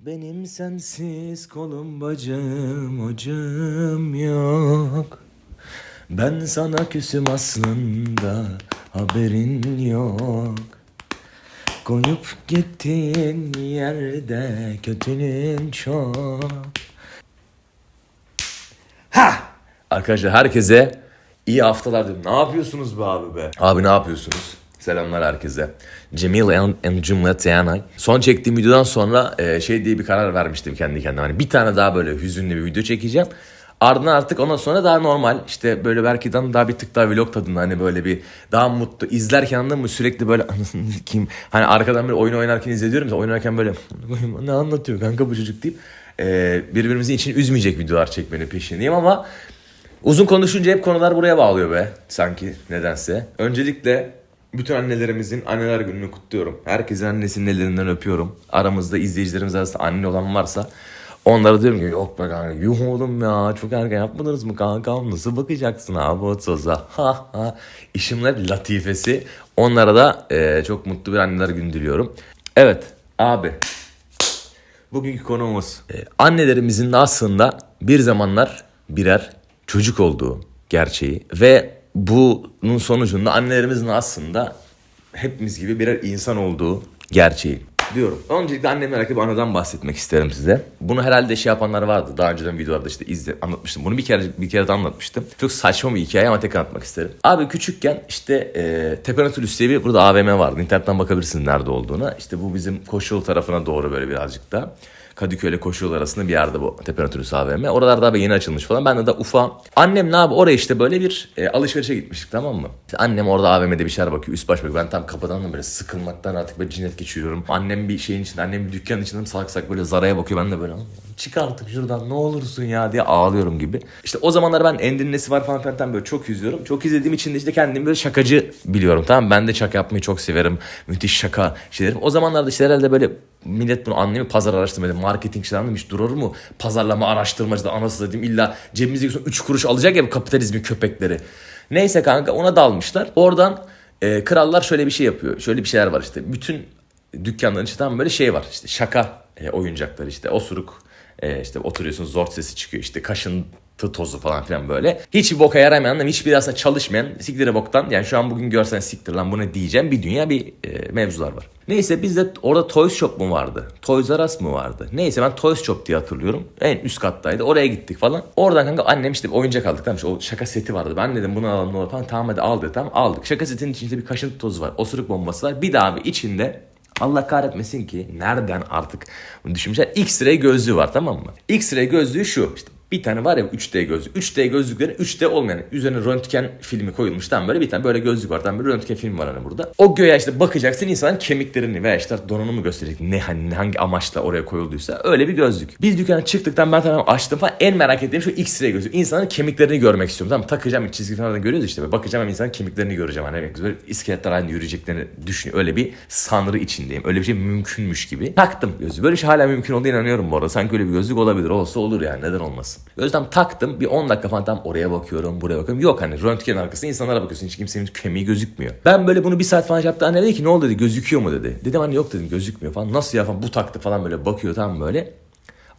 Benim sensiz kolum bacım hocam yok. Ben sana küsüm aslında haberin yok. Koyup gittiğin yerde kötülüğün çok. Ha! Arkadaşlar herkese iyi haftalar dilerim. Ne yapıyorsunuz be abi be? Abi ne yapıyorsunuz? Selamlar herkese. Cemil and, and Cumhuriyet Yanay. Son çektiğim videodan sonra e, şey diye bir karar vermiştim kendi kendime. Hani bir tane daha böyle hüzünlü bir video çekeceğim. Ardından artık ondan sonra daha normal işte böyle belki daha bir tık daha vlog tadında hani böyle bir daha mutlu izlerken anladın mı sürekli böyle kim hani arkadan böyle oyun oynarken izliyorum oynarken böyle ne anlatıyor kanka bu çocuk deyip e, birbirimizin için üzmeyecek videolar çekmenin peşindeyim ama Uzun konuşunca hep konular buraya bağlıyor be sanki nedense. Öncelikle bütün annelerimizin anneler gününü kutluyorum. Herkesin annesinin ellerinden öpüyorum. Aramızda izleyicilerimiz arasında anne olan varsa onlara diyorum ki yok be kanka yuh oğlum ya çok erken yapmadınız mı kankam nasıl bakacaksın abi o söze ha ha. İşimler latifesi onlara da eee, çok mutlu bir anneler günü diliyorum. Evet abi Bugünkü konuğumuz e, annelerimizin aslında bir zamanlar birer çocuk olduğu gerçeği ve bunun sonucunda annelerimizin aslında hepimiz gibi birer insan olduğu gerçeği diyorum. Öncelikle alakalı bir anadan bahsetmek isterim size. Bunu herhalde şey yapanlar vardı. Daha önceden videolarda işte izle anlatmıştım. Bunu bir kere bir kere de anlatmıştım. Çok saçma bir hikaye ama tek anlatmak isterim. Abi küçükken işte e, Tepenatülüs diye bir burada AVM vardı. İnternetten bakabilirsiniz nerede olduğuna. İşte bu bizim koşul tarafına doğru böyle birazcık da. Kadıköy Koşu yolu arasında bir yerde bu Tepenatürüs AVM. Oralar daha yeni açılmış falan. Ben de daha ufa. Annem ne abi oraya işte böyle bir e, alışverişe gitmiştik tamam mı? İşte annem orada AVM'de bir şeyler bakıyor. Üst baş bakıyor. Ben tam kapıdan da böyle sıkılmaktan artık böyle cinnet geçiriyorum. Annem bir şeyin içinde, annem bir dükkanın içinde salak salak böyle Zara'ya bakıyor. Ben de böyle çık artık şuradan ne olursun ya diye ağlıyorum gibi. İşte o zamanlar ben Endin Nesi var falan filan böyle çok izliyorum. Çok izlediğim için de işte kendimi böyle şakacı biliyorum tamam? Ben de şaka yapmayı çok severim. Müthiş şaka şeylerim. O zamanlarda işte herhalde böyle millet bunu anlıyor mu? Pazar araştırmacı, marketingçiler anlamış durur mu? Pazarlama araştırmacı da anasını satayım illa cebimizdeki 3 kuruş alacak ya bu kapitalizmin köpekleri. Neyse kanka ona dalmışlar. Oradan e, krallar şöyle bir şey yapıyor. Şöyle bir şeyler var işte. Bütün dükkanların içinde tam böyle şey var. işte şaka e, oyuncakları işte osuruk e, işte oturuyorsun zor sesi çıkıyor işte kaşıntı tozu falan filan böyle. Hiçbir boka yaramayan hiçbir aslında çalışmayan siktire boktan yani şu an bugün görsen siktir lan bu ne diyeceğim bir dünya bir e, mevzular var. Neyse bizde orada Toys Shop mu vardı? Toys R Us mı vardı? Neyse ben Toys Shop diye hatırlıyorum. En üst kattaydı. Oraya gittik falan. Oradan kanka annem işte oyuncak aldık. Tamam o şaka seti vardı. Ben dedim bunu alalım ne olur falan. Tamam hadi al dedi. Tamam aldık. Şaka setinin içinde bir kaşıntı tozu var. Osuruk bombası var. Bir daha bir içinde Allah kahretmesin ki nereden artık bunu düşünmüşler. X-ray gözlüğü var tamam mı? X-ray gözlüğü şu. İşte bir tane var ya 3D gözlük. 3D gözlüklerin 3D olmayan üzerine röntgen filmi koyulmuş. Tam böyle bir tane böyle gözlük var. Tam bir röntgen film var hani burada. O göğe işte bakacaksın insanın kemiklerini veya işte mı gösterecek. Ne hani hangi amaçla oraya koyulduysa öyle bir gözlük. Biz dükkana çıktıktan ben tamam açtım falan en merak ettiğim şu X-ray gözlük. İnsanın kemiklerini görmek istiyorum. Tamam takacağım çizgi filmlerden görüyoruz işte. Bakacağım hem insanın kemiklerini göreceğim. Hani böyle iskeletler halinde yürüyeceklerini düşünüyor. Öyle bir sanrı içindeyim. Öyle bir şey mümkünmüş gibi. Taktım gözlüğü. Böyle şey hala mümkün olduğuna inanıyorum bu arada. Sanki öyle bir gözlük olabilir. Olsa olur yani. Neden olmasın? Gözlüğüm taktım. Bir 10 dakika falan tam oraya bakıyorum, buraya bakıyorum. Yok hani röntgen arkasında insanlara bakıyorsun. Hiç kimsenin kemiği gözükmüyor. Ben böyle bunu bir saat falan yaptı. Anne dedi ki ne oldu dedi. Gözüküyor mu dedi. Dedim hani yok dedim gözükmüyor falan. Nasıl ya falan. Bu taktı falan böyle bakıyor tam böyle.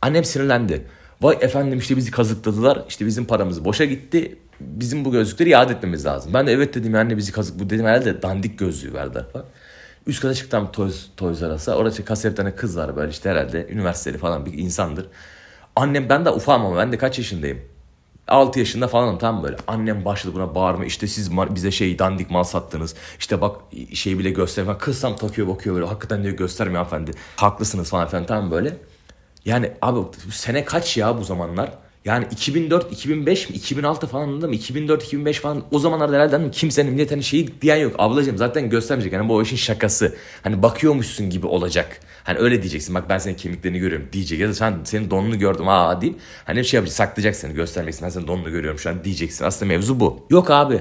Annem sinirlendi. Vay efendim işte bizi kazıkladılar. İşte bizim paramız boşa gitti. Bizim bu gözlükleri iade etmemiz lazım. Ben de evet dedim anne bizi kazık bu dedim herhalde dandik gözlüğü verdiler falan. Üst kata çıktım Toys, Toys. Orada tane kız var böyle işte herhalde üniversiteli falan bir insandır. Annem ben de ufağım ama ben de kaç yaşındayım? 6 yaşında falanım tam böyle. Annem başladı buna bağırma. İşte siz bize şey dandik mal sattınız. İşte bak şey bile gösterme. Kız tam takıyor bakıyor böyle. Hakikaten diyor göstermiyor hanımefendi. Haklısınız falan filan tam böyle. Yani abi sene kaç ya bu zamanlar? Yani 2004, 2005 mi, 2006 falan anladın mı? 2004, 2005 falan o zamanlarda herhalde kimsenin millet hani şeyi diyen yok. Ablacığım zaten göstermeyecek. Hani bu işin şakası. Hani bakıyormuşsun gibi olacak. Hani öyle diyeceksin. Bak ben senin kemiklerini görüyorum diyecek. Ya da sen senin donunu gördüm aa deyip. Hani şey yapacak saklayacak seni göstermek için. Ben senin donunu görüyorum şu an diyeceksin. Aslında mevzu bu. Yok abi.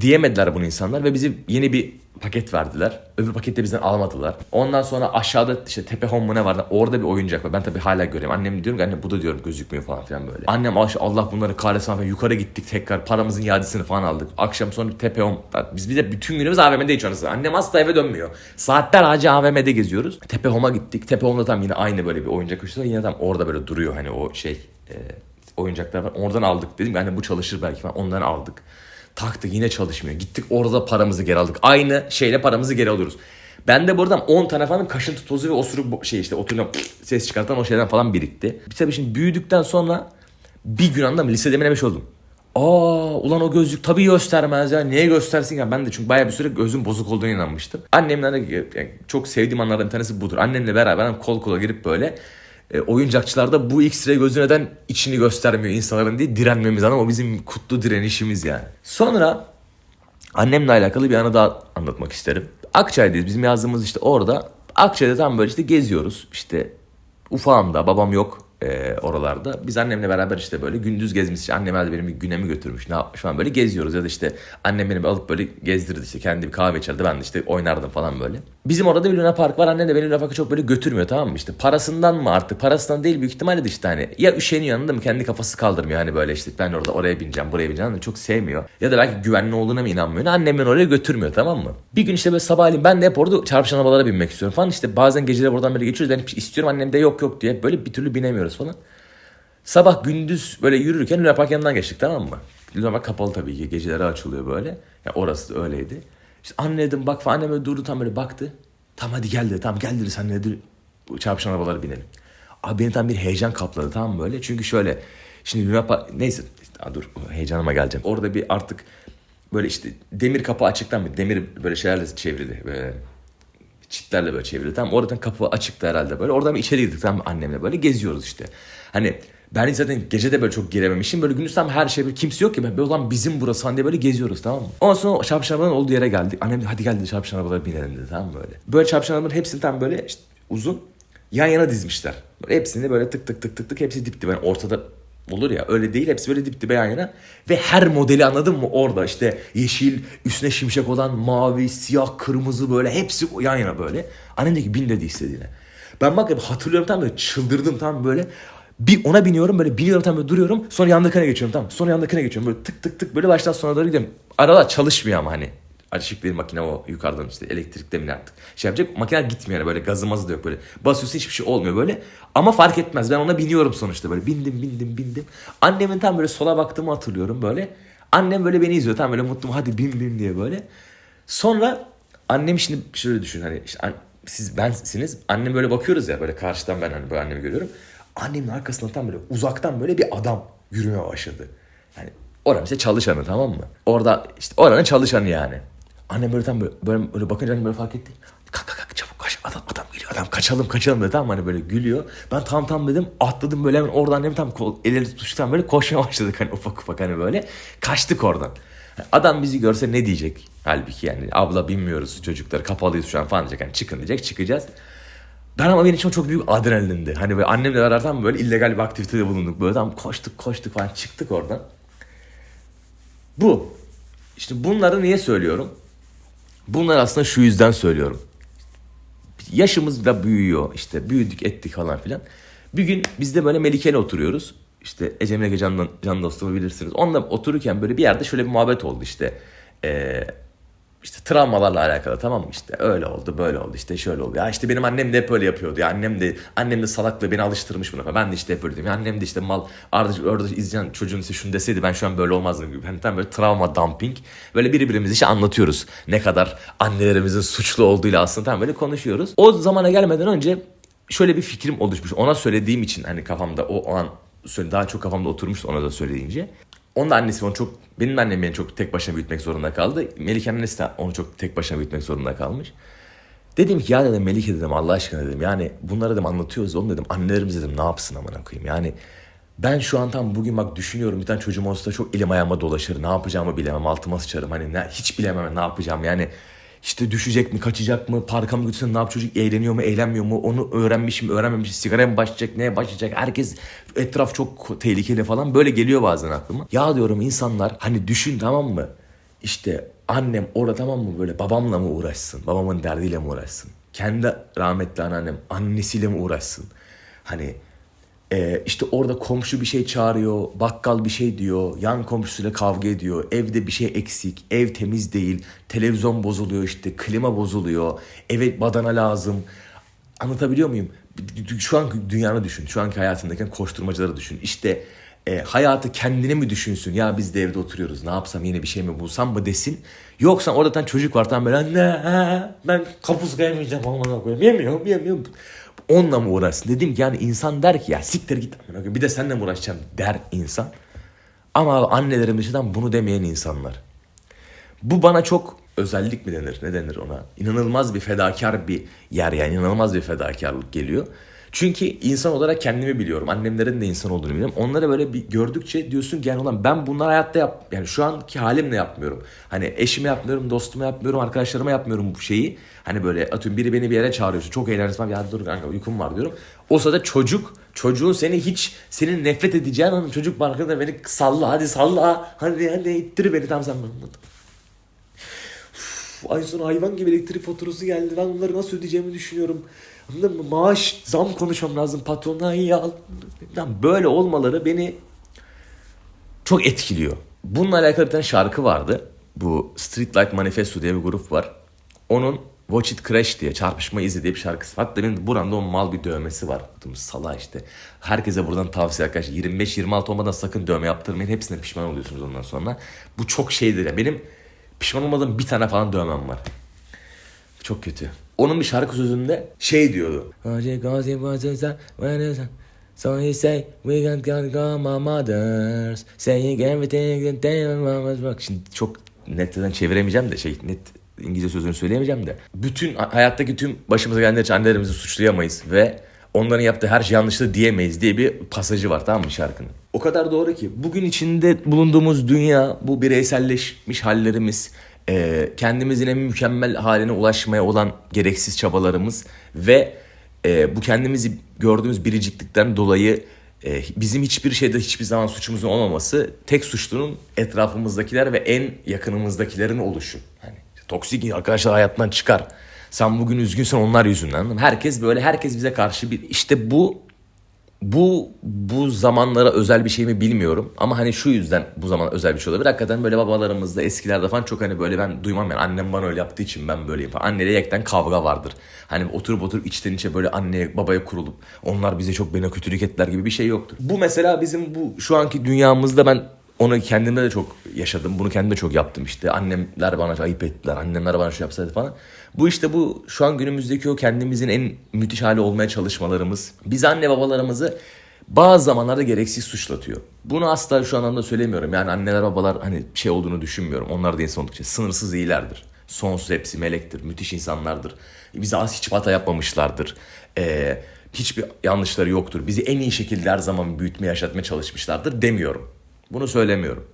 diyemediler bunu insanlar ve bize yeni bir paket verdiler. Öbür pakette bizden almadılar. Ondan sonra aşağıda işte tepe home mu ne vardı orada bir oyuncak var. Ben tabii hala görüyorum. Annem diyorum ki anne bu da diyorum gözükmüyor falan filan böyle. Annem "Aş- Allah bunları kahretsin falan yukarı gittik tekrar paramızın iadesini falan aldık. Akşam sonra tepe home biz bir de bütün günümüz AVM'de geçiyoruz. Annem asla eve dönmüyor. Saatler ağacı AVM'de geziyoruz. Tepe home'a gittik. Tepe home'da tam yine aynı böyle bir oyuncak var. Yine tam orada böyle duruyor hani o şey e, oyuncaklar var. Oradan aldık dedim. Yani bu çalışır belki falan. Ondan aldık. Taktık yine çalışmıyor. Gittik orada paramızı geri aldık. Aynı şeyle paramızı geri alıyoruz. Ben de buradan 10 tane falan kaşıntı tozu ve osuruk şey işte oturuyorum ses çıkartan o şeyden falan birikti. Bir tabii şimdi büyüdükten sonra bir gün anladım lisede mi ne bir şey oldum. Aa ulan o gözlük tabii göstermez ya. Niye göstersin ya? Ben de çünkü bayağı bir süre gözüm bozuk olduğuna inanmıştım. Annemle de yani çok sevdiğim anlardan bir tanesi budur. Annemle beraber kol kola girip böyle e, oyuncakçılarda bu X-ray gözü neden içini göstermiyor insanların diye direnmemiz ama o bizim kutlu direnişimiz yani. Sonra annemle alakalı bir anı daha anlatmak isterim. Akçay'dayız bizim yazdığımız işte orada. Akçay'da tam böyle işte geziyoruz. İşte ufağım da babam yok e, oralarda. Biz annemle beraber işte böyle gündüz gezmiş. Annem herhalde benim bir günemi götürmüş. Ne yapmış falan böyle geziyoruz. Ya da işte annem beni alıp böyle gezdirdi işte. Kendi bir kahve içerdi. Ben de işte oynardım falan böyle. Bizim orada bir Luna Park var. Annem de beni Luna Park'a çok böyle götürmüyor tamam mı? İşte parasından mı artık? Parasından değil büyük ihtimalle de işte hani. Ya üşeniyor yanında mı? Kendi kafası kaldırmıyor. Hani böyle işte ben orada oraya bineceğim buraya bineceğim. Hani çok sevmiyor. Ya da belki güvenli olduğuna mı inanmıyor? Annem beni oraya götürmüyor tamam mı? Bir gün işte böyle sabahleyin ben de hep orada çarpışan arabalara binmek istiyorum falan. İşte bazen geceler buradan böyle geçiyoruz. Ben hep istiyorum annem de yok yok diye. Böyle bir türlü binemiyoruz falan. Sabah gündüz böyle yürürken Luna Park yanından geçtik tamam mı? Luna Park kapalı tabii ki. Geceleri açılıyor böyle. Ya orası da öyleydi. İşte anne dedim bak falan annem böyle durdu tam böyle baktı. Tamam hadi gel dedi. Tamam gel dedi sen dedi. Çarpışan arabalara binelim. Abi beni tam bir heyecan kapladı tamam mı böyle. Çünkü şöyle. Şimdi Luna Park neyse. Aa, dur heyecanıma geleceğim. Orada bir artık böyle işte demir kapı açıktan bir demir böyle şeylerle çevrili. Böyle çitlerle böyle çevrili. Tamam oradan kapı açıktı herhalde böyle. Oradan içeri girdik tamam annemle böyle geziyoruz işte. Hani ben zaten gece de böyle çok girememişim. Böyle gündüz tam her şey böyle kimse yok ki. Ben böyle olan bizim burası hani böyle geziyoruz tamam mı? Ondan sonra o çarpışan arabaların olduğu yere geldik. Annem dedi hadi gel dedi çarpışan arabalara binelim dedi tamam mı böyle. Böyle çarpışan arabaların hepsini tam böyle işte uzun yan yana dizmişler. Böyle hepsini böyle tık tık tık tık tık hepsi dip dibe. Yani ortada olur ya öyle değil hepsi böyle dip dibe yan yana. Ve her modeli anladın mı orada işte yeşil üstüne şimşek olan mavi siyah kırmızı böyle hepsi yan yana böyle. Annem dedi ki bin dedi istediğine. Ben bak hatırlıyorum tam böyle çıldırdım tam böyle. Bir ona biniyorum böyle biniyorum tam böyle duruyorum. Sonra yandakine geçiyorum tamam. Sonra yandakine geçiyorum böyle tık tık tık böyle baştan sona doğru gidiyorum. Aralar çalışmıyor ama hani. Açık bir makine o yukarıdan işte elektrikle mi artık. Şey yapacak makine gitmiyor yani böyle gazı mazı da yok böyle. Basıyorsa hiçbir şey olmuyor böyle. Ama fark etmez ben ona biniyorum sonuçta böyle. Bindim bindim bindim. Annemin tam böyle sola baktığımı hatırlıyorum böyle. Annem böyle beni izliyor tam böyle mutlu hadi bin bin diye böyle. Sonra annem şimdi şöyle düşün hani işte an- siz bensiniz. Annem böyle bakıyoruz ya böyle karşıdan ben hani böyle annemi görüyorum. Annemin arkasından tam böyle uzaktan böyle bir adam yürümeye başladı. Yani oranın işte çalışanı tamam mı? Orada işte oranın çalışanı yani. Annem böyle tam böyle, böyle, böyle bakınca annem böyle fark etti. Kalk kalk kalk çabuk kaç adam adam geliyor adam kaçalım kaçalım dedi tamam hani böyle gülüyor. Ben tam tam dedim atladım böyle hemen oradan annem tam kol, elleri tutuştan böyle koşmaya başladık hani ufak ufak hani böyle. Kaçtık oradan. Adam bizi görse ne diyecek? Halbuki yani abla bilmiyoruz çocuklar kapalıyız şu an falan diyecek. Hani çıkın diyecek çıkacağız. Ben ama benim için çok büyük adrenalindi. Hani böyle annemle beraber tam böyle illegal bir aktivitede bulunduk. Böyle tam koştuk koştuk falan çıktık oradan. Bu. İşte bunları niye söylüyorum? Bunları aslında şu yüzden söylüyorum. Yaşımız da büyüyor. işte büyüdük ettik falan filan. Bir gün biz de böyle Melike'yle oturuyoruz. İşte Ece Melike can, can dostumu bilirsiniz. Onunla otururken böyle bir yerde şöyle bir muhabbet oldu işte. Ee, işte travmalarla alakalı tamam mı işte öyle oldu böyle oldu işte şöyle oldu. Ya işte benim annem de hep öyle yapıyordu ya annem de annem de salakla beni alıştırmış buna. Ben de işte hep öyle diyorum. Ya annem de işte mal arada orada izleyen çocuğun ise şunu deseydi ben şu an böyle olmazdım gibi. Hani tam böyle travma dumping. Böyle birbirimize işte anlatıyoruz. Ne kadar annelerimizin suçlu olduğuyla aslında tam böyle konuşuyoruz. O zamana gelmeden önce şöyle bir fikrim oluşmuş. Ona söylediğim için hani kafamda o, o an daha çok kafamda oturmuştu ona da söyleyince. Onun da annesi onu çok, benim annem beni çok tek başına büyütmek zorunda kaldı. Melike'nin annesi de onu çok tek başına büyütmek zorunda kalmış. Dedim ki ya dedim Melike dedim Allah aşkına dedim. Yani bunları dedim anlatıyoruz oğlum dedim. Annelerimiz dedim ne yapsın amına koyayım? Yani ben şu an tam bugün bak düşünüyorum bir tane çocuğum olsa çok elim ayağıma dolaşır. Ne yapacağımı bilemem altıma sıçarım. Hani ne, hiç bilemem ne yapacağım yani işte düşecek mi kaçacak mı parka mı götürsün ne yap çocuk eğleniyor mu eğlenmiyor mu onu öğrenmiş mi öğrenmemiş mi sigaraya mı başlayacak neye başlayacak herkes etraf çok tehlikeli falan böyle geliyor bazen aklıma. Ya diyorum insanlar hani düşün tamam mı işte annem orada tamam mı böyle babamla mı uğraşsın? Babamın derdiyle mi uğraşsın? Kendi rahmetli anneannem annesiyle mi uğraşsın? Hani ee, işte orada komşu bir şey çağırıyor, bakkal bir şey diyor, yan komşusuyla kavga ediyor, evde bir şey eksik, ev temiz değil, televizyon bozuluyor işte, klima bozuluyor, eve badana lazım. Anlatabiliyor muyum? Şu an dünyanı düşün, şu anki hayatındayken koşturmacaları düşün. İşte e, hayatı kendine mi düşünsün? Ya biz de evde oturuyoruz, ne yapsam yeni bir şey mi bulsam mı desin. Yoksa orada çocuk var tam böyle anne ben kapuska yemeyeceğim aman koyayım yemiyorum yemiyorum. Onunla mı uğraşsın? Dedim yani insan der ki ya siktir git bir de seninle mi uğraşacağım der insan. Ama abi annelerimiz dışından bunu demeyen insanlar. Bu bana çok özellik mi denir ne denir ona? İnanılmaz bir fedakar bir yer yani inanılmaz bir fedakarlık geliyor. Çünkü insan olarak kendimi biliyorum. Annemlerin de insan olduğunu biliyorum. Onları böyle bir gördükçe diyorsun ki yani ulan ben bunları hayatta yap yani şu anki halimle yapmıyorum. Hani eşime yapmıyorum, dostuma yapmıyorum, arkadaşlarıma yapmıyorum bu şeyi. Hani böyle atıyorum biri beni bir yere çağırıyor. Çok eğlenceli ya dur kanka uykum var diyorum. O sırada çocuk, çocuğun seni hiç senin nefret edeceğin hanım çocuk barkında beni salla hadi salla. Hadi hadi ittir beni tam sen Uf, ay sonu hayvan gibi elektrik faturası geldi. Ben bunları nasıl ödeyeceğimi düşünüyorum. Maaş, zam konuşmam lazım. İyi al. Lan Böyle olmaları beni çok etkiliyor. Bununla alakalı bir tane şarkı vardı. Bu Street Light Manifesto diye bir grup var. Onun Watch It Crash diye çarpışma izi diye bir şarkısı. Hatta benim buramda o mal bir dövmesi var. Sala işte. Herkese buradan tavsiye arkadaşlar. 25-26 olmadan sakın dövme yaptırmayın. Hepsine pişman oluyorsunuz ondan sonra. Bu çok şeydir ya. Benim pişman olmadığım bir tane falan dövmem var. Çok kötü. Onun bir şarkı sözünde şey diyordu. So he say we got got my mothers saying everything that they was bak şimdi çok netten çeviremeyeceğim de şey net İngilizce sözünü söyleyemeyeceğim de bütün hayattaki tüm başımıza gelenler için annelerimizi suçlayamayız ve onların yaptığı her şey yanlıştı diyemeyiz diye bir pasajı var tamam mı şarkının? O kadar doğru ki bugün içinde bulunduğumuz dünya bu bireyselleşmiş hallerimiz e, kendimizin en mükemmel haline ulaşmaya olan gereksiz çabalarımız ve e, bu kendimizi gördüğümüz biriciklikten dolayı e, bizim hiçbir şeyde hiçbir zaman suçumuzun olmaması tek suçlunun etrafımızdakiler ve en yakınımızdakilerin oluşu. Hani toksik arkadaşlar hayattan çıkar. Sen bugün üzgünsen onlar yüzünden. Herkes böyle herkes bize karşı bir işte bu bu bu zamanlara özel bir şey mi bilmiyorum ama hani şu yüzden bu zaman özel bir şey olabilir. Hakikaten böyle babalarımızda eskilerde falan çok hani böyle ben duymam yani annem bana öyle yaptığı için ben böyleyim falan. Anneyle yekten kavga vardır. Hani oturup oturup içten içe böyle anneye babaya kurulup onlar bize çok bana kötülük ettiler gibi bir şey yoktur. Bu mesela bizim bu şu anki dünyamızda ben onu kendimde de çok yaşadım. Bunu kendim de çok yaptım işte. Annemler bana ayıp ettiler. Annemler bana şu yapsaydı falan. Bu işte bu şu an günümüzdeki o kendimizin en müthiş hali olmaya çalışmalarımız. Biz anne babalarımızı bazı zamanlarda gereksiz suçlatıyor. Bunu asla şu anlamda söylemiyorum. Yani anneler babalar hani şey olduğunu düşünmüyorum. Onlar da insan oldukça sınırsız iyilerdir. Sonsuz hepsi melektir. Müthiş insanlardır. Bize az hiç hata yapmamışlardır. Ee, hiçbir yanlışları yoktur. Bizi en iyi şekilde her zaman büyütmeye, yaşatmaya çalışmışlardır demiyorum. Bunu söylemiyorum.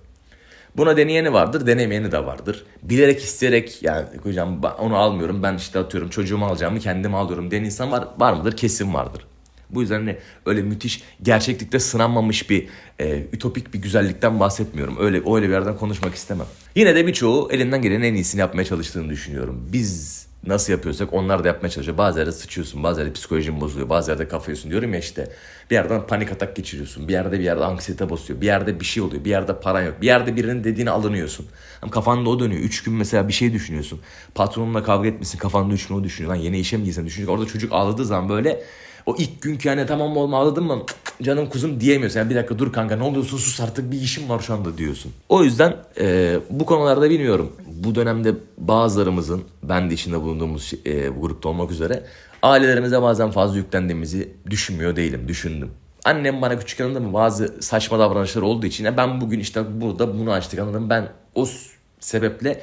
Buna deneyeni vardır, denemeyeni de vardır. Bilerek isteyerek yani hocam onu almıyorum ben işte atıyorum çocuğumu alacağımı kendim alıyorum diyen insan var, var mıdır? Kesin vardır. Bu yüzden hani öyle müthiş gerçeklikte sınanmamış bir e, ütopik bir güzellikten bahsetmiyorum. Öyle öyle bir yerden konuşmak istemem. Yine de birçoğu elinden gelenin en iyisini yapmaya çalıştığını düşünüyorum. Biz nasıl yapıyorsak onlar da yapmaya çalışıyor. Bazı yerde sıçıyorsun, bazı yerde psikolojin bozuluyor, bazı yerde kafayıyorsun diyorum ya işte. Bir yerden panik atak geçiriyorsun, bir yerde bir yerde anksiyete basıyor, bir yerde bir şey oluyor, bir yerde paran yok, bir yerde birinin dediğini alınıyorsun. Ama kafanda o dönüyor. Üç gün mesela bir şey düşünüyorsun. Patronunla kavga etmişsin, kafanda üç gün o düşünüyor. Lan yeni işe mi girsen düşünüyor. Orada çocuk ağladığı zaman böyle o ilk günkü yani tamam oğlum ağladın mı canım kuzum diyemiyorsun. Yani bir dakika dur kanka ne oluyorsun sus artık bir işim var şu anda diyorsun. O yüzden e, bu konularda bilmiyorum. Bu dönemde bazılarımızın ben de içinde bulunduğumuz e, bu grupta olmak üzere ailelerimize bazen fazla yüklendiğimizi düşünmüyor değilim. Düşündüm. Annem bana küçük yanında mı bazı saçma davranışlar olduğu için ben bugün işte burada bunu açtık anladım. Ben o sebeple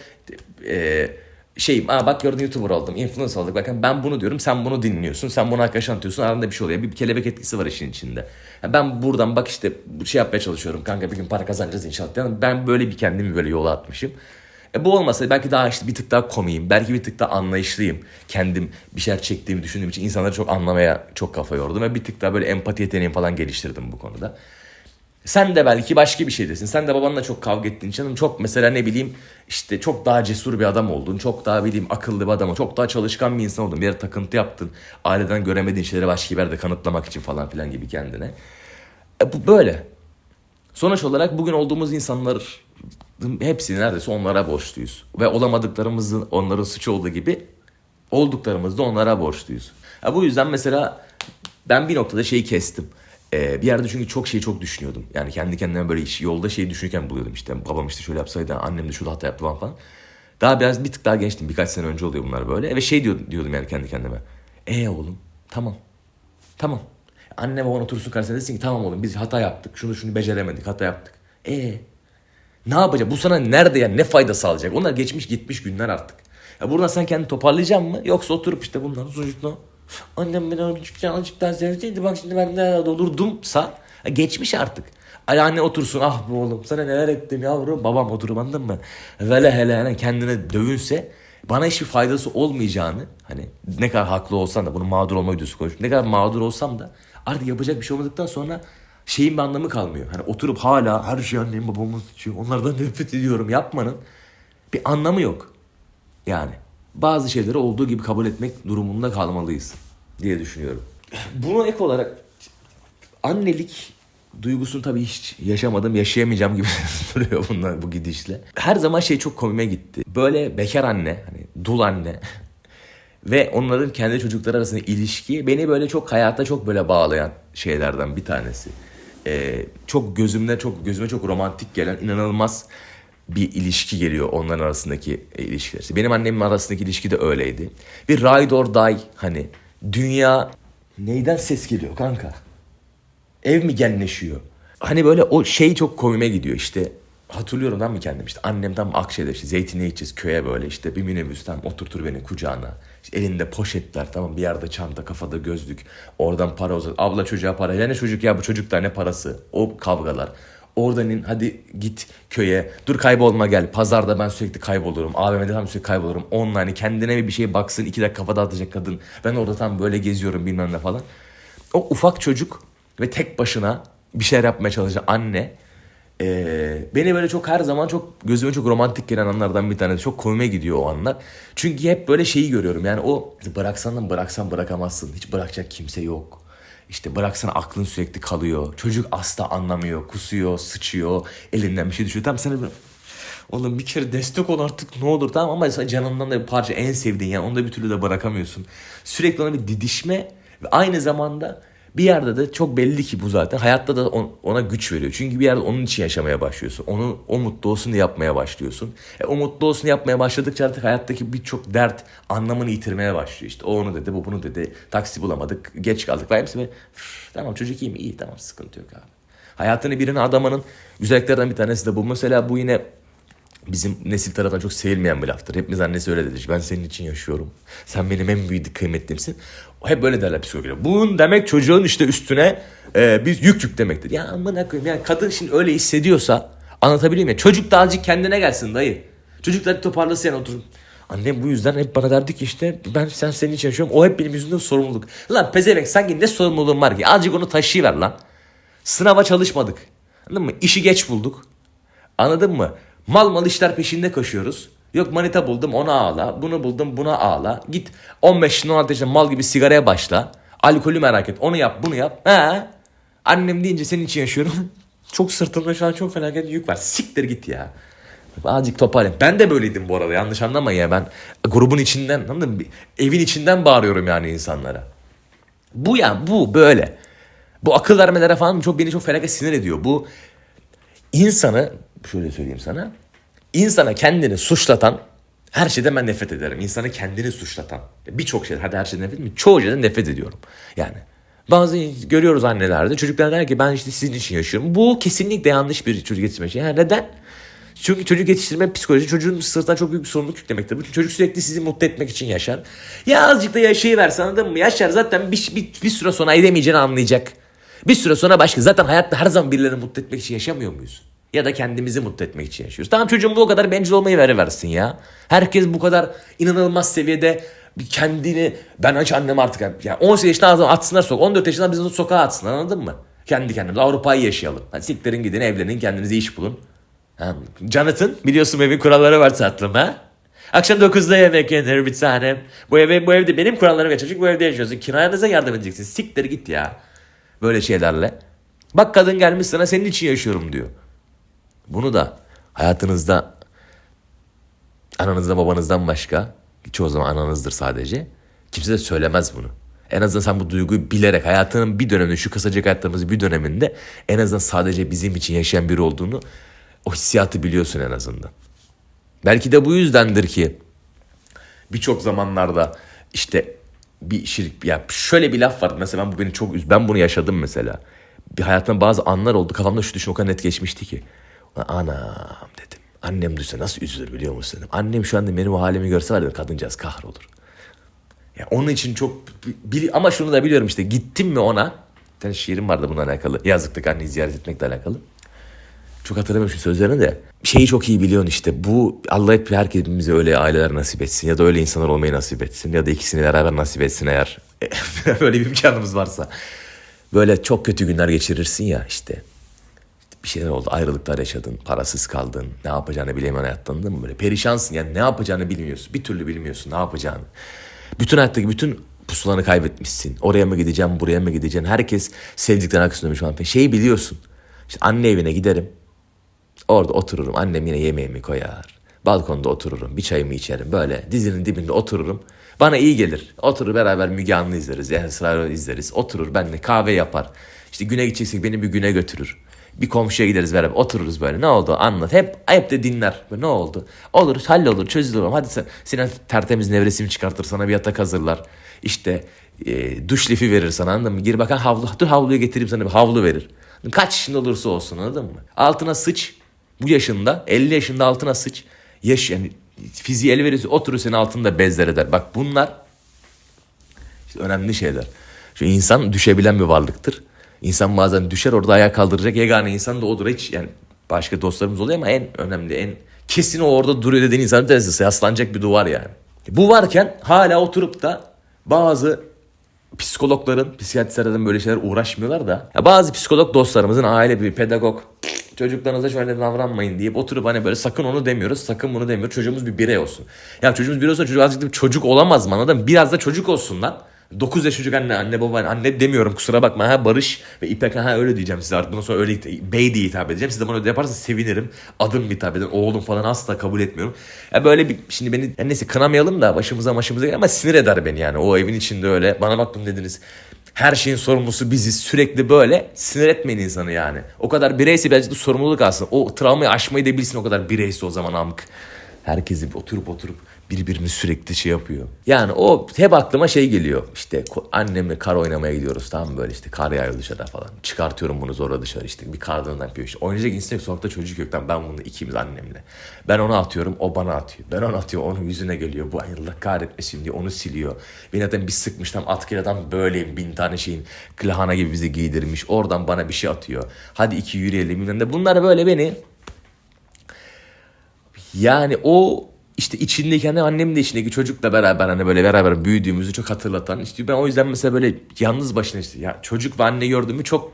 e, şeyim aa bak gördün YouTuber oldum influencer olduk bakın ben bunu diyorum sen bunu dinliyorsun sen bunu arkadaş anlatıyorsun aranda bir şey oluyor bir kelebek etkisi var işin içinde ben buradan bak işte şey yapmaya çalışıyorum kanka bir gün para kazanacağız inşallah yani ben böyle bir kendimi böyle yola atmışım e bu olmasa belki daha işte bir tık daha komiyim belki bir tık daha anlayışlıyım kendim bir şeyler çektiğimi düşündüğüm için insanları çok anlamaya çok kafa yordum ve bir tık daha böyle empati yeteneğimi falan geliştirdim bu konuda Sen de belki başka bir şeydesin. Sen de babanla çok kavga ettin. Canım çok mesela ne bileyim işte çok daha cesur bir adam oldun. Çok daha bileyim akıllı bir adam. Çok daha çalışkan bir insan oldun. Bir yere takıntı yaptın. Aileden göremediğin şeyleri başka bir yerde kanıtlamak için falan filan gibi kendine. E, bu böyle. Sonuç olarak bugün olduğumuz insanlar hepsi neredeyse onlara borçluyuz. Ve olamadıklarımızın onların suçu olduğu gibi olduklarımız da onlara borçluyuz. Ya bu yüzden mesela ben bir noktada şeyi kestim. Ee, bir yerde çünkü çok şeyi çok düşünüyordum. Yani kendi kendime böyle iş, yolda şeyi düşünürken buluyordum işte. Babam işte şöyle yapsaydı, annem de şurada hata yaptı falan. Daha biraz bir tık daha gençtim. Birkaç sene önce oluyor bunlar böyle. Ve şey diyordum, diyordum yani kendi kendime. E oğlum tamam. Tamam. Anne baban otursun karşısına desin ki tamam oğlum biz hata yaptık. Şunu şunu beceremedik hata yaptık. E ne yapacak? Bu sana nerede yani ne fayda sağlayacak? Onlar geçmiş gitmiş günler artık. Ya buradan sen kendini toparlayacaksın mı? Yoksa oturup işte bundan sucukla annem beni onu küçükken azıcıktan sevseydi bak şimdi ben nerede olurdumsa ya geçmiş artık. Ay anne otursun ah bu oğlum sana neler ettim yavrum babam oturup anladın mı? Vele hele hele kendine dövünse bana hiçbir faydası olmayacağını hani ne kadar haklı olsam da bunu mağdur olma videosu konuşuyorum. Ne kadar mağdur olsam da artık yapacak bir şey olmadıktan sonra şeyin bir anlamı kalmıyor. Hani oturup hala her şey annem babamın suçu onlardan nefret ediyorum yapmanın bir anlamı yok. Yani bazı şeyleri olduğu gibi kabul etmek durumunda kalmalıyız diye düşünüyorum. Buna ek olarak annelik duygusunu tabii hiç yaşamadım, yaşayamayacağım gibi duruyor bunlar bu gidişle. Her zaman şey çok komime gitti. Böyle bekar anne, hani dul anne ve onların kendi çocukları arasında ilişki beni böyle çok hayata çok böyle bağlayan şeylerden bir tanesi. Ee, çok gözümde çok gözüme çok romantik gelen inanılmaz bir ilişki geliyor onların arasındaki ilişkiler. İşte benim annemin arasındaki ilişki de öyleydi. Bir ride or die hani dünya neyden ses geliyor kanka? Ev mi genleşiyor? Hani böyle o şey çok komime gidiyor işte. Hatırlıyorum ben mi kendim işte annem tam Akşehir'de işte zeytinliğe gideceğiz köye böyle işte bir minibüs tam oturtur beni kucağına. Elinde poşetler tamam bir yerde çanta kafada gözlük oradan para uzat. Abla çocuğa para ya ne çocuk ya bu çocuklar ne parası o kavgalar. Oradan in hadi git köye. Dur kaybolma gel. Pazarda ben sürekli kaybolurum. AVM'de tam sürekli kaybolurum. Online kendine bir şey baksın. iki dakika kafa dağıtacak kadın. Ben orada tam böyle geziyorum bilmem ne falan. O ufak çocuk ve tek başına bir şeyler yapmaya çalışan anne ee, beni böyle çok her zaman çok gözüme çok romantik gelen anlardan bir tanesi. Çok komime gidiyor o anlar. Çünkü hep böyle şeyi görüyorum. Yani o bıraksan da bıraksan bırakamazsın. Hiç bırakacak kimse yok. İşte bıraksan aklın sürekli kalıyor. Çocuk asla anlamıyor. Kusuyor, sıçıyor. Elinden bir şey düşüyor. Tam sana böyle Oğlum bir kere destek ol artık ne olur tamam ama mesela canından da bir parça en sevdiğin yani onu da bir türlü de bırakamıyorsun. Sürekli ona bir didişme ve aynı zamanda bir yerde de çok belli ki bu zaten hayatta da on- ona güç veriyor. Çünkü bir yerde onun için yaşamaya başlıyorsun. Onu o mutlu olsun yapmaya başlıyorsun. E, o mutlu olsun yapmaya başladıkça artık hayattaki birçok dert anlamını yitirmeye başlıyor. İşte o onu dedi, bu bunu dedi. Taksi bulamadık, geç kaldık. Ve hepsi böyle, "Üf, tamam çocuk iyi mi? İyi tamam sıkıntı yok abi. Hayatını birine adamanın güzelliklerden bir tanesi de bu. Mesela bu yine bizim nesil tarafından çok sevilmeyen bir laftır. Hepimiz annesi öyle dedi. Ben senin için yaşıyorum. Sen benim en büyük kıymetlimsin. Hep böyle derler psikologlar. Bunun demek çocuğun işte üstüne e, biz yük yük demektir. Ya amına koyayım yani kadın şimdi öyle hissediyorsa anlatabiliyor muyum? Çocuk da azıcık kendine gelsin dayı. Çocuklar toparlasın yani oturun. Annem bu yüzden hep bana derdi ki işte ben sen senin için yaşıyorum. O hep benim yüzümden sorumluluk. Lan pezevenk sanki ne sorumluluğum var ki? Azıcık onu taşıyıver lan. Sınava çalışmadık. Anladın mı? İşi geç bulduk. Anladın mı? Mal mal işler peşinde koşuyoruz. Yok manita buldum ona ağla. Bunu buldum buna ağla. Git 15 16 yaşında mal gibi sigaraya başla. Alkolü merak et. Onu yap bunu yap. He. Annem deyince senin için yaşıyorum. çok sırtımda şu an çok felaket yük var. Siktir git ya. Azıcık toparlayayım. Ben de böyleydim bu arada yanlış anlamayın ya. Ben grubun içinden anladın mı? Evin içinden bağırıyorum yani insanlara. Bu ya bu böyle. Bu akıl vermelere falan çok beni çok felaket sinir ediyor. Bu insanı şöyle söyleyeyim sana. İnsana kendini suçlatan her şeyden ben nefret ederim. İnsanı kendini suçlatan. Birçok şey, hadi her şeyden nefret mi? Çoğu şeyden nefret ediyorum. Yani bazı görüyoruz annelerde çocuklar der ki ben işte sizin için yaşıyorum. Bu kesinlikle yanlış bir çocuk yetiştirme şey. Yani neden? Çünkü çocuk yetiştirme psikoloji çocuğun sırtına çok büyük bir sorumluluk yüklemektir. Bütün çocuk sürekli sizi mutlu etmek için yaşar. Ya azıcık da yaşayıversen anladın mı? Yaşar zaten bir, bir, bir süre sonra edemeyeceğini anlayacak. Bir süre sonra başka. Zaten hayatta her zaman birilerini mutlu etmek için yaşamıyor muyuz? Ya da kendimizi mutlu etmek için yaşıyoruz. Tamam çocuğum bu kadar bencil olmayı veriversin ya. Herkes bu kadar inanılmaz seviyede bir kendini ben aç annem artık yani 18 yaşında ağzına atsınlar sok 14 yaşında bizi sokağa atsın anladın mı? Kendi kendimize Avrupa'yı yaşayalım. Hadi siktirin gidin evlenin kendinize iş bulun. Ha, Jonathan biliyorsun evin kuralları var tatlım ha? Akşam 9'da yemek yenir bir tanem. Bu, ev, bu evde benim kurallarım geçer çünkü bu evde yaşıyorsun. Kirayanıza yardım edeceksin. Siktir git ya. Böyle şeylerle. Bak kadın gelmiş sana senin için yaşıyorum diyor. Bunu da hayatınızda ananızda babanızdan başka çoğu zaman ananızdır sadece. Kimse de söylemez bunu. En azından sen bu duyguyu bilerek hayatının bir döneminde şu kısacık hayatlarımızın bir döneminde en azından sadece bizim için yaşayan biri olduğunu o hissiyatı biliyorsun en azından. Belki de bu yüzdendir ki birçok zamanlarda işte bir şirk ya şöyle bir laf var mesela ben bu beni çok üz ben bunu yaşadım mesela. Bir hayatımda bazı anlar oldu kafamda şu düşün o kadar net geçmişti ki. Anam dedim. Annem duysa nasıl üzülür biliyor musun dedim. Annem şu anda benim o halimi görse var ya kadıncağız kahrolur. Ya onun için çok bil- ama şunu da biliyorum işte gittim mi ona. Bir tane şiirim vardı bununla alakalı. Yazlıktık anneyi ziyaret etmekle alakalı. Çok hatırlamıyorum sözlerini de. Şeyi çok iyi biliyorsun işte bu Allah hep herkese öyle aileler nasip etsin ya da öyle insanlar olmayı nasip etsin ya da ikisini beraber nasip etsin eğer böyle bir imkanımız varsa. Böyle çok kötü günler geçirirsin ya işte. Bir şeyler oldu ayrılıklar yaşadın parasız kaldın ne yapacağını bilemeyen hayatta anladın mı böyle perişansın yani ne yapacağını bilmiyorsun bir türlü bilmiyorsun ne yapacağını. Bütün hayattaki bütün pusulanı kaybetmişsin. Oraya mı gideceğim, buraya mı gideceğim? Herkes sevdiklerin arkasında şu an. Şeyi biliyorsun. İşte anne evine giderim. Orada otururum. Annem yine yemeğimi koyar. Balkonda otururum. Bir çayımı içerim. Böyle dizinin dibinde otururum. Bana iyi gelir. Oturur beraber Müge Anlı izleriz. Yani Esra izleriz. Oturur benimle kahve yapar. İşte güne gideceksek beni bir güne götürür. Bir komşuya gideriz beraber otururuz böyle. Ne oldu anlat. Hep hep de dinler. Böyle, ne oldu? Olur hallolur çözülür. Hadi sen, Sinan tertemiz nevresimi çıkartır sana bir yatak hazırlar. İşte e, duş lifi verir sana anladın mı? Gir bakan havlu. Dur havluyu getireyim sana bir havlu verir. Kaç yaşında olursa olsun anladın mı? Altına sıç. Bu yaşında 50 yaşında altına sıç. Yaş yani fiziği el verirse oturur senin altında bezler eder. Bak bunlar işte önemli şeyler. Şu insan düşebilen bir varlıktır. İnsan bazen düşer orada ayağa kaldıracak yegane insan da odur. Hiç yani başka dostlarımız oluyor ama en önemli en kesin o orada duruyor dediğin insan bir yaslanacak bir duvar yani. Bu varken hala oturup da bazı psikologların, psikiyatristlerden böyle şeyler uğraşmıyorlar da. Ya bazı psikolog dostlarımızın aile bir pedagog çocuklarınıza şöyle davranmayın deyip oturup hani böyle sakın onu demiyoruz, sakın bunu demiyoruz. Çocuğumuz bir birey olsun. Ya çocuğumuz birey olsa çocuk azıcık bir çocuk olamaz mı anladın mı? Biraz da çocuk olsun lan. 9 yaş çocuk anne, anne baba anne demiyorum kusura bakma ha Barış ve İpek ha öyle diyeceğim size artık bundan sonra öyle bey diye hitap edeceğim. Siz de bana öyle yaparsanız sevinirim. Adım hitap edin oğlum falan asla kabul etmiyorum. Ya böyle bir şimdi beni ya neyse kınamayalım da başımıza başımıza ama sinir eder beni yani o evin içinde öyle. Bana baktım dediniz her şeyin sorumlusu biziz sürekli böyle sinir etmeyin insanı yani. O kadar bireyse birazcık da sorumluluk alsın. O travmayı aşmayı da bilsin o kadar bireyse o zaman amk. Herkesi oturup oturup birbirini sürekli şey yapıyor. Yani o hep aklıma şey geliyor. İşte annemle kar oynamaya gidiyoruz tamam böyle işte kar yağıyor dışarıda falan. Çıkartıyorum bunu zorla dışarı işte bir kardan yapıyor işte. Oynayacak insan yok sokakta çocuk yok. Ben bunu ikimiz annemle. Ben onu atıyorum o bana atıyor. Ben onu atıyor onun yüzüne geliyor. Bu Allah kahretmesin diye onu siliyor. Beni zaten bir sıkmış tam atkıladan böyleyim bin tane şeyin klahana gibi bizi giydirmiş. Oradan bana bir şey atıyor. Hadi iki yürüyelim. Bunlar böyle beni yani o işte içindeyken de annemin de içindeki çocukla beraber hani böyle beraber büyüdüğümüzü çok hatırlatan. İşte ben o yüzden mesela böyle yalnız başına işte ya çocuk ve anne gördüğümü çok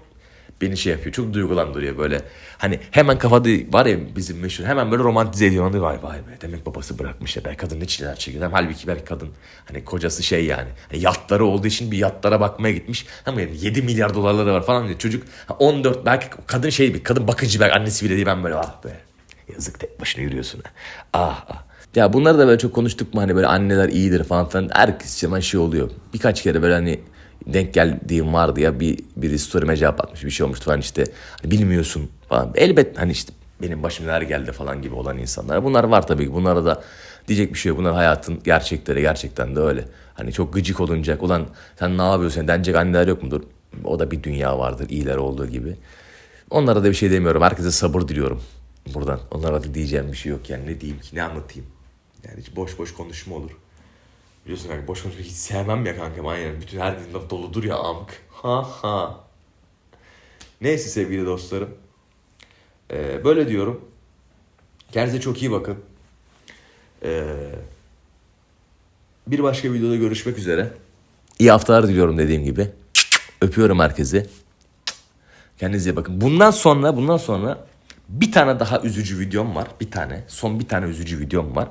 beni şey yapıyor. Çok duygulandırıyor böyle. Hani hemen kafada var ya bizim meşhur hemen böyle romantize ediyor. Onu vay vay be demek babası bırakmış ya. Belki kadın ne çileler çekiyor. Hem Halbuki belki kadın hani kocası şey yani. Hani yatları olduğu için bir yatlara bakmaya gitmiş. Ama yani 7 milyar dolarları var falan diyor. Çocuk ha 14 belki kadın şey bir kadın bakıcı belki annesi bile değil ben böyle ah be. Yazık tek başına yürüyorsun. ha. Ah ah. Ya bunları da böyle çok konuştuk mu hani böyle anneler iyidir falan filan. Herkes hemen şey oluyor. Birkaç kere böyle hani denk geldiğim vardı ya bir biri story'me cevap atmış bir şey olmuştu falan işte hani bilmiyorsun falan. Elbet hani işte benim başıma neler geldi falan gibi olan insanlar. Bunlar var tabii ki. Bunlara da diyecek bir şey yok. Bunlar hayatın gerçekleri gerçekten de öyle. Hani çok gıcık olunacak. Ulan sen ne yapıyorsun denecek anneler yok mudur? O da bir dünya vardır iyiler olduğu gibi. Onlara da bir şey demiyorum. Herkese sabır diliyorum buradan. Onlara da diyeceğim bir şey yok yani. Ne diyeyim ki? Ne anlatayım? Yani hiç boş boş konuşma olur. Biliyorsun kanka boş konuşmayı hiç sevmem ya kanka. Aynen. Bütün her gün laf doludur ya amk. Ha ha. Neyse sevgili dostlarım. Ee, böyle diyorum. Kendinize çok iyi bakın. Ee, bir başka videoda görüşmek üzere. İyi haftalar diliyorum dediğim gibi. Öpüyorum herkesi. Kendinize iyi bakın. Bundan sonra bundan sonra bir tane daha üzücü videom var. Bir tane. Son bir tane üzücü videom var.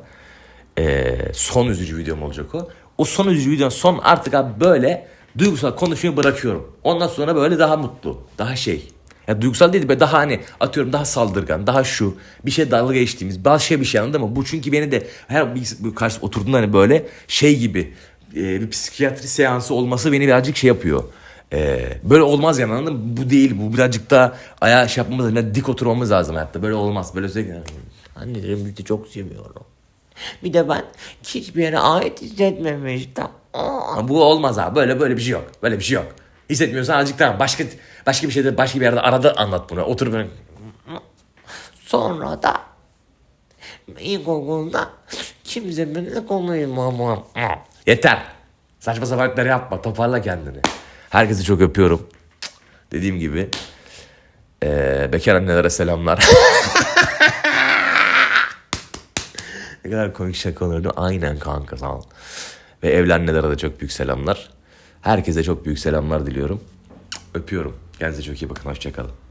Ee, son üzücü videom olacak o. O son üzücü videom son artık abi böyle duygusal konuşmayı bırakıyorum. Ondan sonra böyle daha mutlu. Daha şey. Ya duygusal değil de daha hani atıyorum daha saldırgan, daha şu bir şey dalga geçtiğimiz bazı şey bir şey anladın mı? Bu çünkü beni de her bir karşı oturduğunda hani böyle şey gibi e, bir psikiyatri seansı olması beni birazcık şey yapıyor. E, böyle olmaz yani anladın mı? Bu değil bu birazcık daha ayağa şey yapmamız lazım. Yani dik oturmamız lazım hayatta. Böyle olmaz. Böyle sürekli Annelerimi de çok seviyorum. Bir de ben hiçbir yere ait hissetmemiştim. Aa, bu olmaz abi. Böyle böyle bir şey yok. Böyle bir şey yok. Hissetmiyorsan azıcık tamam. Başka başka bir şeyde başka bir yerde arada anlat bunu. Otur böyle. Sonra da ilkokulda kimse benimle konuşmam. Yeter. Saçma sapanlıkları yapma. Toparla kendini. Herkesi çok öpüyorum. Dediğim gibi. Ee, bekar annelere selamlar. ne kadar komik şaka olurdu. Aynen kanka sağ ol. Ve evli annelere de çok büyük selamlar. Herkese çok büyük selamlar diliyorum. Öpüyorum. Kendinize çok iyi bakın. Hoşçakalın.